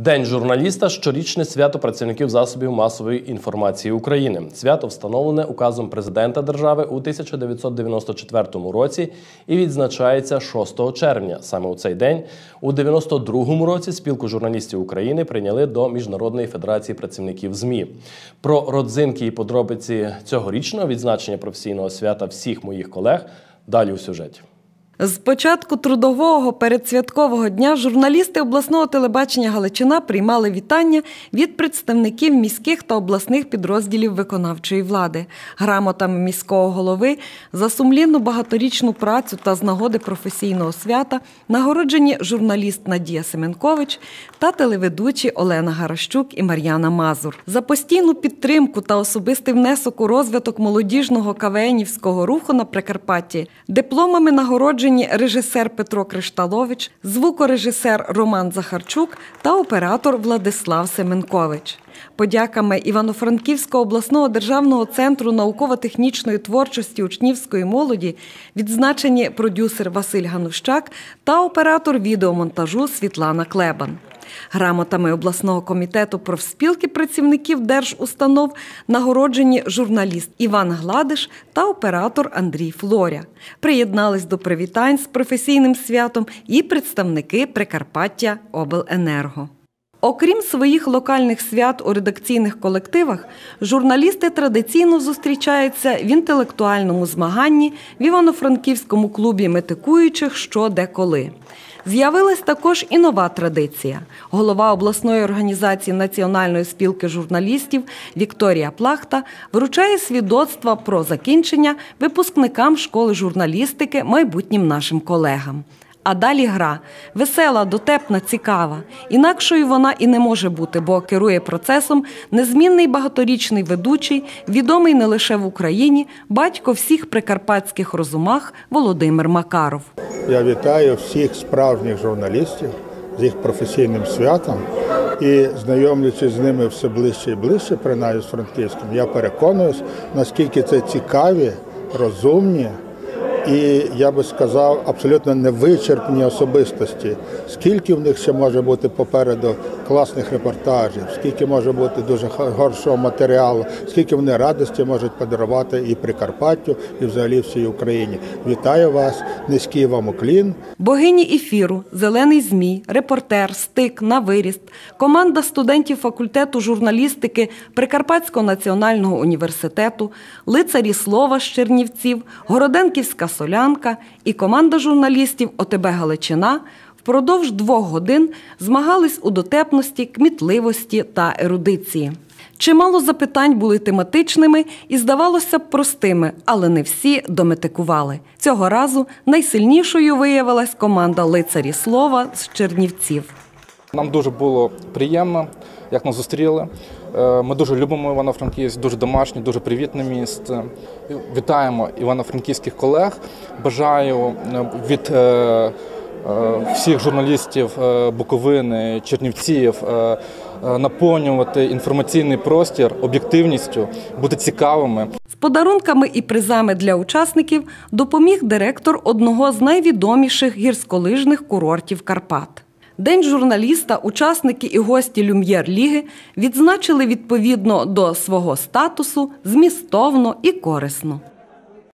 День журналіста щорічне свято працівників засобів масової інформації України. Свято встановлене указом президента держави у 1994 році і відзначається 6 червня. Саме у цей день, у 92 році, спілку журналістів України прийняли до Міжнародної федерації працівників ЗМІ. Про родзинки і подробиці цьогорічного відзначення професійного свята всіх моїх колег далі у сюжеті. З початку трудового передсвяткового дня журналісти обласного телебачення Галичина приймали вітання від представників міських та обласних підрозділів виконавчої влади, грамотами міського голови за сумлінну багаторічну працю та з нагоди професійного свята нагороджені журналіст Надія Семенкович та телеведучі Олена Гаращук і Мар'яна Мазур. За постійну підтримку та особистий внесок у розвиток молодіжного кавенівського руху на Прикарпатті дипломами нагороджені нагороджені режисер Петро Кришталович, звукорежисер Роман Захарчук та оператор Владислав Семенкович. Подяками Івано-Франківського обласного державного центру науково-технічної творчості учнівської молоді відзначені продюсер Василь Ганущак та оператор відеомонтажу Світлана Клебан. Грамотами обласного комітету профспілки працівників держустанов нагороджені журналіст Іван Гладиш та оператор Андрій Флоря. Приєднались до привітань з професійним святом і представники Прикарпаття Обленерго. Окрім своїх локальних свят у редакційних колективах, журналісти традиційно зустрічаються в інтелектуальному змаганні в Івано-Франківському клубі метикуючих що деколи. З'явилась також і нова традиція. Голова обласної організації Національної спілки журналістів Вікторія Плахта вручає свідоцтва про закінчення випускникам школи журналістики майбутнім нашим колегам. А далі гра весела, дотепна, цікава. Інакшою вона і не може бути, бо керує процесом незмінний багаторічний ведучий, відомий не лише в Україні, батько всіх прикарпатських розумах Володимир Макаров. Я вітаю всіх справжніх журналістів з їх професійним святом і знайомлячись з ними все ближче і ближче, принаймні з Франківським, я переконуюсь, наскільки це цікаві, розумні і я би сказав, абсолютно невичерпні особистості. Скільки в них ще може бути попереду класних репортажів, скільки може бути дуже хорошого матеріалу, скільки вони радості можуть подарувати і Прикарпаттю, і взагалі всій Україні. Вітаю вас, низький вам уклін. Богині ефіру, зелений змій, репортер, стик на виріст, команда студентів факультету журналістики Прикарпатського національного університету, лицарі слова з Чернівців, Городенківська Солянка і команда журналістів ОТБ Галичина впродовж двох годин змагались у дотепності, кмітливості та ерудиції. Чимало запитань були тематичними і, здавалося б, простими, але не всі дометикували. Цього разу найсильнішою виявилась команда лицарі слова з Чернівців. Нам дуже було приємно, як нас зустріли. Е, ми дуже любимо Івано-Франківськ, дуже домашнє, дуже привітне місце. Вітаємо івано-франківських колег. Бажаю е, від е, всіх журналістів Буковини, Чернівців наповнювати інформаційний простір об'єктивністю, бути цікавими. З подарунками і призами для учасників допоміг директор одного з найвідоміших гірськолижних курортів Карпат. День журналіста, учасники і гості Люм'єр-ліги відзначили відповідно до свого статусу змістовно і корисно.